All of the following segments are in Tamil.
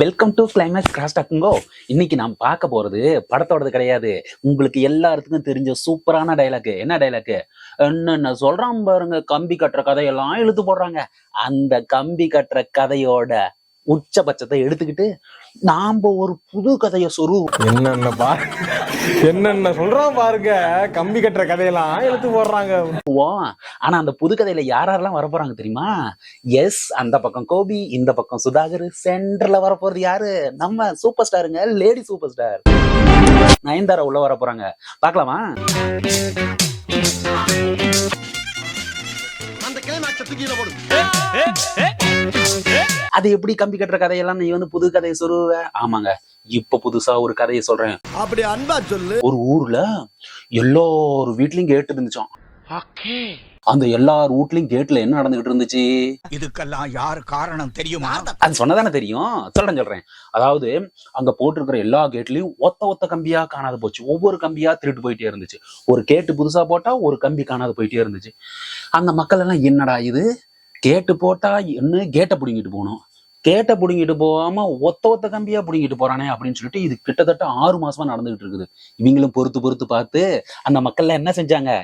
வெல்கம் டு கிளைமேக்ஸ் கிராஸ் டாக்குங்கோ இன்னைக்கு நாம் பார்க்க போறது படத்தோடது கிடையாது. உங்களுக்கு எல்லாத்துக்கும் தெரிஞ்ச சூப்பரான டைலாக் என்ன டைலாக் என்னென்ன சொல்றான் பாருங்க கம்பி கட்டுற கதையெல்லாம் இழுத்து போடுறாங்க. அந்த கம்பி கட்டுற கதையோட உச்சபட்சத்தை எடுத்துக்கிட்டு நாம ஒரு புது கதையை சொரு என்னென்ன பா என்னென்ன சொல்றோம் பாருங்க? கம்பி கட்டுற கதையெல்லாம் எடுத்து போடுறாங்க. ஆனா அந்த புது கதையில யார் யாரெல்லாம் வர போறாங்க தெரியுமா? எஸ் அந்த பக்கம் கோபி இந்த பக்கம் சுதாகர் சென்டர்ல வர போறது யாரு? நம்ம சூப்பர் ஸ்டாருங்க லேடி சூப்பர் ஸ்டார் நயன்தாரா உள்ள வர போறாங்க பார்க்கலாமா? அந்த கிளைமாக்ஸ் தூக்கில போடு. அது எப்படி கம்பி கட்டுற கதையெல்லாம் நீ வந்து புது கதையை சொல்லுவ? ஆமாங்க. இப்ப புதுசா ஒரு கதையை சொல்றேன். அப்படி அன்பா சொல்லு. ஒரு ஊர்ல எல்லார் வீட்லயும் கேட்டு இருந்துச்சாம். அந்த எல்லார் வீட்லயும் கேட்ல என்ன நடந்துகிட்டு இருந்துச்சு? இதுக்கெல்லாம் யார் காரணம் தெரியுமா? அது சொன்னதானே தெரியும்? சொல்றேன் சொல்றேன். அதாவது அங்க போட்டிருக்கிற எல்லா கேட்லயும் ஒத்த ஒத்த கம்பியா காணாது போச்சு. ஒவ்வொரு கம்பியா திருட்டு போயிட்டே இருந்துச்சு. ஒரு கேட்டு புதுசா போட்டா ஒரு கம்பி காணாது போயிட்டே இருந்துச்சு. அந்த மக்கள் எல்லாம் என்னடா இது? கேட்டு போட்டா என்ன? கேட்டை பிடுங்கிட்டு போகணும். கேட்டை பிடுங்கிட்டு போகாம ஒத்த ஒத்த கம்பியா பிடுங்கிட்டு போறானே அப்படின்னு சொல்லிட்டு இது கிட்டத்தட்ட ஆறு மாசமா நடந்துகிட்டு இருக்குது. இவங்களும் பொறுத்து பொறுத்து பார்த்து அந்த மக்கள்ல என்ன செஞ்சாங்க?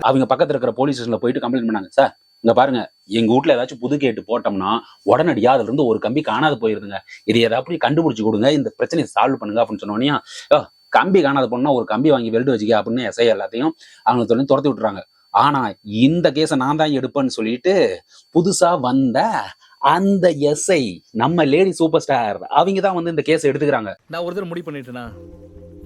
அவங்க பக்கத்துல இருக்கிற போலீஸ் ஸ்டேஷன்ல போயிட்டு கம்ப்ளைண்ட் பண்ணாங்க. சார் இங்க பாருங்க. எங்க வீட்ல ஏதாச்சும் புது கேட்டு போட்டோம்னா உடனடியா அதுல இருந்து ஒரு கம்பி காணாது போயிருதுங்க. இது ஏதாவது கண்டுபிடிச்சு கொடுங்க. இந்த பிரச்சனையை சால்வ் பண்ணுங்க அப்படின்னு சொன்னோன்னே "ஓ, கம்பி காணாத போனா ஒரு கம்பி வாங்கி வெல்டு வச்சுக்க அப்படின்னு எஸ்ஐ எல்லாத்தையும் அவங்க சொல்லி துரத்தி விட்டுறாங்க. ஆனா இந்த கேஸை நான் தான் எடுப்பேன்னு சொல்லிட்டு புதுசா வந்த அந்த எஸ்ஐ நம்ம லேடி சூப்பர் ஸ்டார் அவங்க தான் வந்து இந்த கேஸை எடுத்துக்கிறாங்க. நான் ஒரு தடவை முடிவு பண்ணிட்டேனா?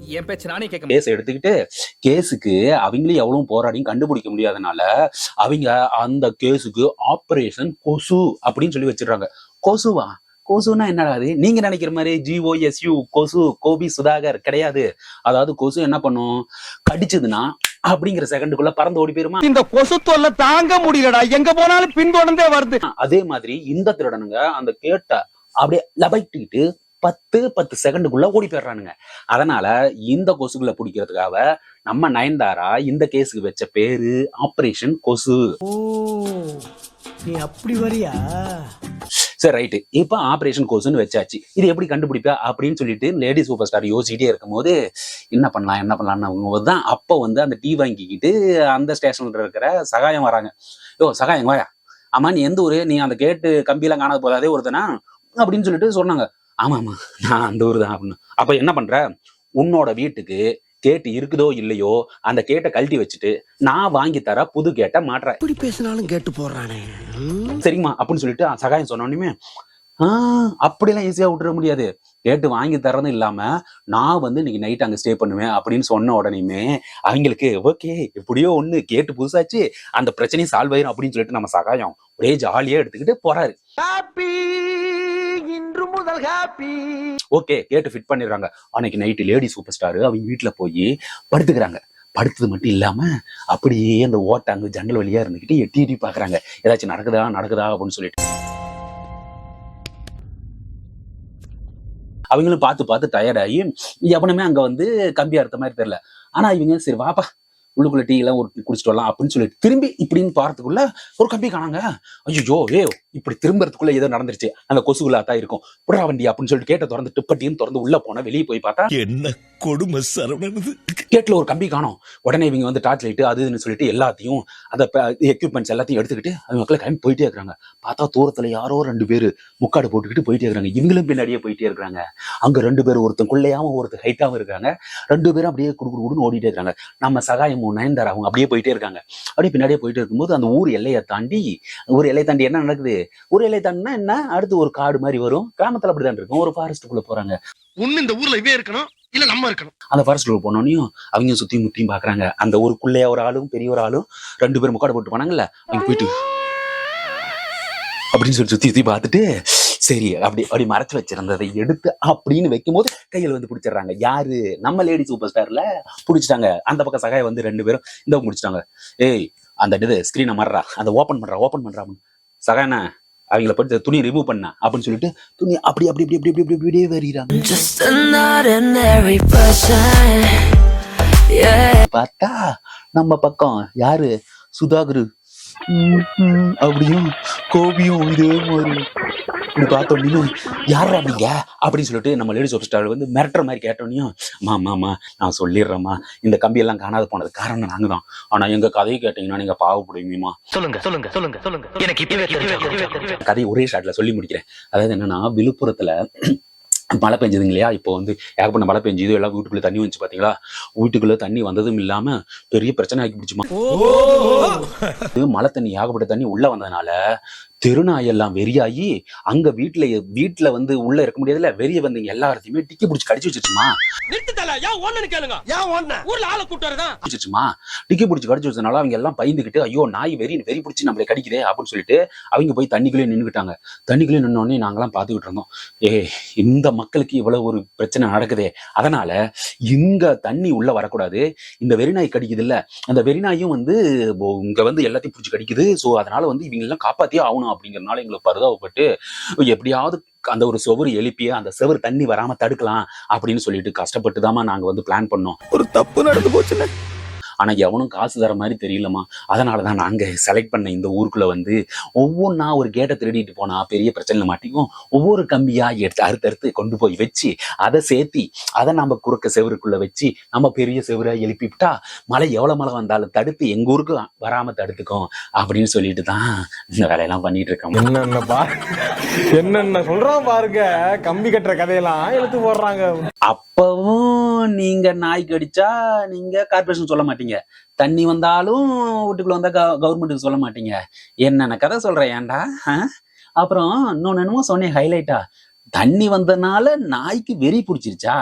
என் பேச்சு நானே கேட்க கேஸ் எடுத்துக்கிட்டு கேஸுக்கு அவங்களே எவ்வளவு போராடியும் கண்டுபிடிக்க முடியாதனால அவங்க அந்த கேஸுக்கு ஆபரேஷன் கொசு அப்படின்னு சொல்லி வச்சிடுறாங்க. கொசுவா? கொசுனா என்னடா அது நீங்க நினைக்கிற மாதிரி ஜிஓஎஸ்யூ கொசு கோபி சுதாகர் கிடையாது. அதாவது கொசு என்ன பண்ணும்? கடிச்சதுன்னா அப்படிங்கிற செகண்டுக்குள்ள பறந்து ஓடி போயிருமா? இந்த கொசு தொல்லை தாங்க முடியலடா. எங்க போனாலும் பின்தொடர்ந்தே வருது. அதே மாதிரி இந்த திருடனுங்க அந்த கேட்ட அப்படியே லபைட்டுக்கிட்டு பத்து பத்து செகண்டுக்குள்ள ஓடி போயிடுறானுங்க. அதனால இந்த கொசுகளை பிடிக்கிறதுக்காக நம்ம நயன்தாரா இந்த கேஸுக்கு வச்ச பேரு ஆபரேஷன் கொசு. ஓ நீ அப்படி வரியா? சரி ரைட்டு இப்போ ஆப்ரேஷன் கோர்ஸ்னு வச்சாச்சு. இது எப்படி கண்டுபிடிப்பா? அப்படின்னு சொல்லிட்டு லேடி சூப்பர் ஸ்டார் யோசிச்சுட்டே இருக்கும்போது என்ன பண்ணலாம்? என்ன பண்ணலாம்னு தான் அப்போ வந்து அந்த டீ வாங்கிக்கிட்டு அந்த ஸ்டேஷனில் இருக்கிற சகாயம் வராங்க. யோ சகாயம் வாயா? ஆமா நீ எந்த ஊரு? நீ அந்த கேட்டு கம்பியெல்லாம் காணாத போதாதே ஒருத்தனா? அப்படின்னு சொல்லிட்டு சொன்னாங்க. ஆமா ஆமா நான் அந்த ஊர் தான். அப்படின்னு அப்போ என்ன பண்ற? உன்னோட வீட்டுக்கு கேட்டு இருக்குதோ இல்லையோ அந்த கேட்டை கழட்டி வச்சுட்டு நான் வாங்கி தர புது கேட்டை மாட்டுறேன் இப்படி பேசினாலும் கேட்டு போடுறானே. ம். சரிம்மா அப்படின்னு சொல்லிட்டு சகாயம் சொன்னோடனே ஆஹ் அப்படிலாம் ஈஸியா விட்டுற முடியாது. கேட்டு வாங்கி தரதும் இல்லாம நான் வந்து இன்னைக்கு நைட் அங்க ஸ்டே பண்ணுவேன் அப்படின்னு சொன்ன உடனேயுமே அவங்களுக்கு ஓகே எப்படியோ ஒண்ணு கேட்டு புதுசாச்சு அந்த பிரச்சனையும் சால்வ் ஆயிரும் அப்படின்னு சொல்லிட்டு நம்ம சகாயம் ஒரே ஜாலியா எடுத்துக்கிட்டு போறாரு. ஹாப்பி இன்று முதல் ஹாப்பி ஓகே கேட்டு ஃபிட் பண்ணிடுறாங்க. அன்னைக்கு நைட்டு லேடி சூப்பர் ஸ்டார் அவங்க வீட்டுல போய் படுத்துக்கிறாங்க. படுத்தது மட்டும் இல்லாம அப்படியே அந்த ஓட்டாங்க ஜன்னல் வழியா இருந்துகிட்டு எட்டி எட்டி பாக்குறாங்க. ஏதாச்சும் நடக்குதா நடக்குதா அப்படின்னு சொல்லிட்டு. அவங்களும் பார்த்து பார்த்து டயர்டாகி எவனுமே அங்க வந்து கம்பி அறுத்த மாதிரி தெரில ஆனா இவங்க சரி வாப்பா உள்ளுக்குள்ள டீ எல்லாம் ஒரு குடிச்சிட்டு வரலாம் அப்படின்னு சொல்லிட்டு திரும்பி இப்படின்னு பார்த்துக்குள்ள ஒரு கம்பி காணாங்க. ஐயோ ஏ இப்படி திரும்புறதுக்குள்ள ஏதோ நடந்துருச்சு. அந்த கொசுகுலா தான் இருக்கும். புடா வண்டி அப்படின்னு சொல்லிட்டு கேட்ட திறந்து டிப்பட்டியும் திறந்து உள்ள போனா வெளியே போய் பார்த்தா என்ன கொடுமை சரவணனது. கேட்ல ஒரு கம்பி காணோம். உடனே இவங்க வந்து டார்ச் லைட் அது இதுன்னு சொல்லிட்டு எல்லாத்தையும் அந்த எக்யூப்மெண்ட்ஸ் எல்லாத்தையும் எடுத்துக்கிட்டு அவங்க மக்களை கிளம்பி போயிட்டே இருக்காங்க பார்த்தா தூரத்துல யாரோ ரெண்டு பேரு முக்காடு போட்டுக்கிட்டு போயிட்டே இருக்காங்க இவங்களும் பின்னாடியே போயிட்டே இருக்காங்க அங்க ரெண்டு பேரும் ஒருத்தன் குள்ளையாம ஒருத்தர் ஹைட்டாவும் இருக்காங்க. ரெண்டு பேரும் அப்படியே குடு குடு குடுன்னு ஓடிட்டே இருக்காங்க நம்ம சகாயமும் நயன்தாரா அவங்க அப்படியே போயிட்டே இருக்காங்க. அப்படியே பின்னாடியே போயிட்டே இருக்கும்போது அந்த ஊர் எல்லையை தாண்டி ஊர் எல்லையை தாண்டி என்ன நடக்குது? ஊர் எல்லையை தாண்டினா என்ன? அடுத்து ஒரு காடு மாதிரி வரும். கிராமத்துல அப்படிதான் இருக்கும். ஒரு ஃபாரஸ்ட்டுக்குள்ள போறாங்க. ஒண்ணு இந்த ஊர்ல இவே இருக்கணும். இல்ல நம்ம இருக்கணும். அந்த ஃபாரஸ்ட்டுக்குள்ள போனோடனையும் அவங்க சுத்தியும் முத்தியும் பாக்குறாங்க. அந்த ஊருக்குள்ளே ஒரு ஆளும் பெரிய ஒரு ஆளும் ரெண்டு பேரும் முக்காடு போட்டு போனாங்கல்ல அவங்க போயிட்டு அப்படின்னு சொல்லி சுத்தி சுத்தி பார்த்துட்டு சரி அப்படி அப்படி மறைச்சு வச்சிருந்ததை எடுத்து அப்படின்னு வைக்கும்போது கையில் வந்து பிடிச்சிடுறாங்க. யாரு? நம்ம லேடி சூப்பர் ஸ்டார்ல பிடிச்சிட்டாங்க. அந்த பக்கம் சகாய வந்து ரெண்டு பேரும் இந்த பக்கம் பிடிச்சிட்டாங்க. ஏய் அந்த இது ஸ்கிரீனை மறா அந்த ஓப்பன் பண்றா ஓப்பன் பண்றா. சகாயண்ணா அவங்கள படுத்த துணியை ரிமூவ் பண்ண அப்படின்னு சொல்லிட்டு துணி அப்படி அப்படி அப்படி அப்படி அப்படி அப்படியே வரிறாங்க. பார்த்தா நம்ம பக்கம் யாரு? சுதாகர். அப்படியும் கோபியும் இதே மாதிரி. பார்த்தோன்னையும் யாரா நீங்க? அப்படின்னு சொல்லிட்டு நம்ம லேடி சூப்பர் ஸ்டார் வந்து மிரட்டுற மாதிரி கேட்டோன்னையும் அம்மா நான் சொல்லிடுறேம்மா. இந்த கம்பியெல்லாம் காணாத போனது காரணம் நாங்க தான் ஆனா எங்க கதையை கேட்டீங்கன்னா நீங்க பாவப்படுவீங்கம்மா. சொல்லுங்க சொல்லுங்க சொல்லுங்க சொல்லுங்க. எனக்கு கதையை ஒரே ஷாட்ல சொல்லி முடிக்கிறேன். அதாவது என்னன்னா விழுப்புரத்துல மழை பெஞ்சதுங்க இல்லையா? இப்போ வந்து ஏகப்பட்ட மழை பெஞ்சது எல்லாம் வீட்டுக்குள்ள தண்ணி வந்துச்சு பாத்தீங்களா? வீட்டுக்குள்ள தண்ணி வந்ததும் இல்லாம பெரிய பிரச்சனை ஆக்கி பிடிச்சுமா? இது மழை தண்ணி ஏகப்பட்ட தண்ணி உள்ள வந்ததுனால தெருநாயெல்லாம் வெறியாகி அங்க வீட்டுல வீட்டுல வந்து உள்ள இருக்க முடியாதுல வெறிய வந்தீங்க எல்லாத்தையுமே டிக்கி பிடிச்சி கடிச்சு வச்சிருச்சுமா? வச்சிருச்சுமா? டிக்கி பிடிச்சி கடிச்சு வச்சதுனால அவங்க எல்லாம் பயந்துக்கிட்டு ஐயோ நாய் வெறி வெறி பிடிச்சி நம்மளை கடிக்குதே அப்படின்னு சொல்லிட்டு அவங்க போய் தண்ணிக்குள்ளே நின்றுக்கிட்டாங்க தண்ணிக்குள்ளே நின்னோடனே நாங்களாம் பார்த்துக்கிட்டு இருந்தோம். ஏ இந்த மக்களுக்கு இவ்வளவு ஒரு பிரச்சனை நடக்குதே. அதனால இங்க தண்ணி உள்ள வரக்கூடாது. இந்த வெறிநாய் கடிக்குது இல்ல அந்த வெறிநாயும் வந்து இங்க வந்து எல்லாத்தையும் பிடிச்சி கடிக்குது. ஸோ அதனால வந்து இவங்க எல்லாம் காப்பாத்தியே ஆகணும். அப்படிங்கறதுனால எங்களுக்கு பரிதாபப்பட்டு எப்படியாவது அந்த ஒரு சுவர் எழுப்பிய அந்த சுவர் தண்ணி வராம தடுக்கலாம் அப்படின்னு சொல்லிட்டு கஷ்டப்பட்டு தான் நாங்க வந்து பிளான் பண்ணோம். ஒரு தப்பு நடந்து போச்சுன்னு ஆனா எவனும் காசு தர மாதிரி தெரியலமா அதனாலதான் நாங்க செலக்ட் பண்ண இந்த ஊருக்குள்ள வந்து ஒவ்வொன்றா ஒரு கேட்டை திருடிட்டு போனா பெரிய பிரச்சனை மாட்டிக்கும் ஒவ்வொரு கம்பியா எடுத்து அறுத்து அறுத்து கொண்டு போய் வச்சு அதை சேர்த்தி அதை நம்ம குறுக்க செவருக்குள்ள வச்சு நம்ம பெரிய செவரா எழுப்பி விட்டா மழை எவ்வளவு மழை வந்தாலும் தடுத்து எங்க ஊருக்கு வராம தடுத்துக்கும் அப்படின்னு சொல்லிட்டு தான் இந்த வேலையெல்லாம் பண்ணிட்டு இருக்கோம். என்னென்ன என்னென்ன சொல்றான் பாருங்க. கம்பி கட்டுற கதையெல்லாம் இழுத்து போடுறாங்க. அப்பவும் நீங்க நாய் கடிச்சா நீங்க கார்பரேஷன் சொல்ல மாட்டீங்க. தண்ணி வந்தாலும் வீட்டுக்குள்ள வந்தா கவர்மெண்ட்டுக்கு சொல்ல மாட்டீங்க. என்னென்ன கதை சொல்றேன் ஏன்டா? அப்புறம் இன்னொன்னு என்னமோ சொன்னேன் ஹைலைட்டா தண்ணி வந்தனால நாய்க்கு வெறி பிடிச்சிருச்சா?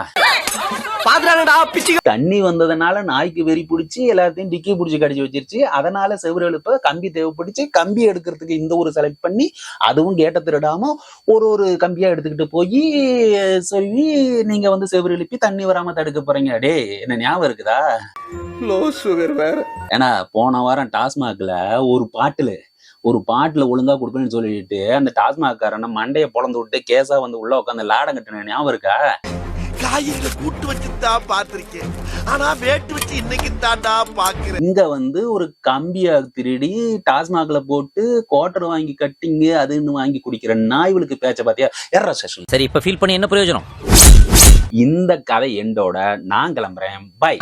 பாத்துறாங்கடா பிச்சு தண்ணி வந்ததுனால நாய்க்கு வெறி பிடிச்சி எல்லாத்தையும் டிக்கி பிடிச்சி கடிச்சு வச்சிருச்சு. அதனால செவ்வறு எழுப்ப கம்பி தேவைப்படுச்சு. கம்பி எடுக்கிறதுக்கு இந்த ஒரு செலக்ட் பண்ணி அதுவும் கேட்ட திருடாம ஒரு ஒரு கம்பியா எடுத்துக்கிட்டு போய் சொல்லி நீங்க வந்து செவ்வறு எழுப்பி தண்ணி வராம தடுக்க போறீங்க. டே என்ன ஞாபகம் இருக்குதா? லோ சுகர் வேற. ஏன்னா போன வாரம் டாஸ்மாக்ல ஒரு பாட்டுல ஒரு பாட்டுல ஒழுங்கா கொடுக்கணும்னு சொல்லிட்டு அந்த டாஸ்மாக்காரன மண்டைய பொழந்து விட்டு கேஸா வந்து உள்ள உட்காந்து லாடம் கட்டின ஞாபகம் இருக்கா? காய்கறிகளை கூட்டு வச்சு தான் பாத்திருக்கேன் ஆனா வேட்டு வச்சு இன்னைக்கு தாண்டா பாக்குறேன் இங்க வந்து ஒரு கம்பிய திருடி டாஸ்மாக்ல போட்டு குவார்டர் வாங்கி கட்டிங்க அதுன்னு வாங்கி குடிக்கிற நாய்களுக்கு பேச்ச பாத்தியா? எர்ரா செஷன் சரி இப்ப ஃபீல் பண்ணி என்ன பிரயோஜனம்? இந்த கதை எண்டோட நான் கிளம்புறேன். பை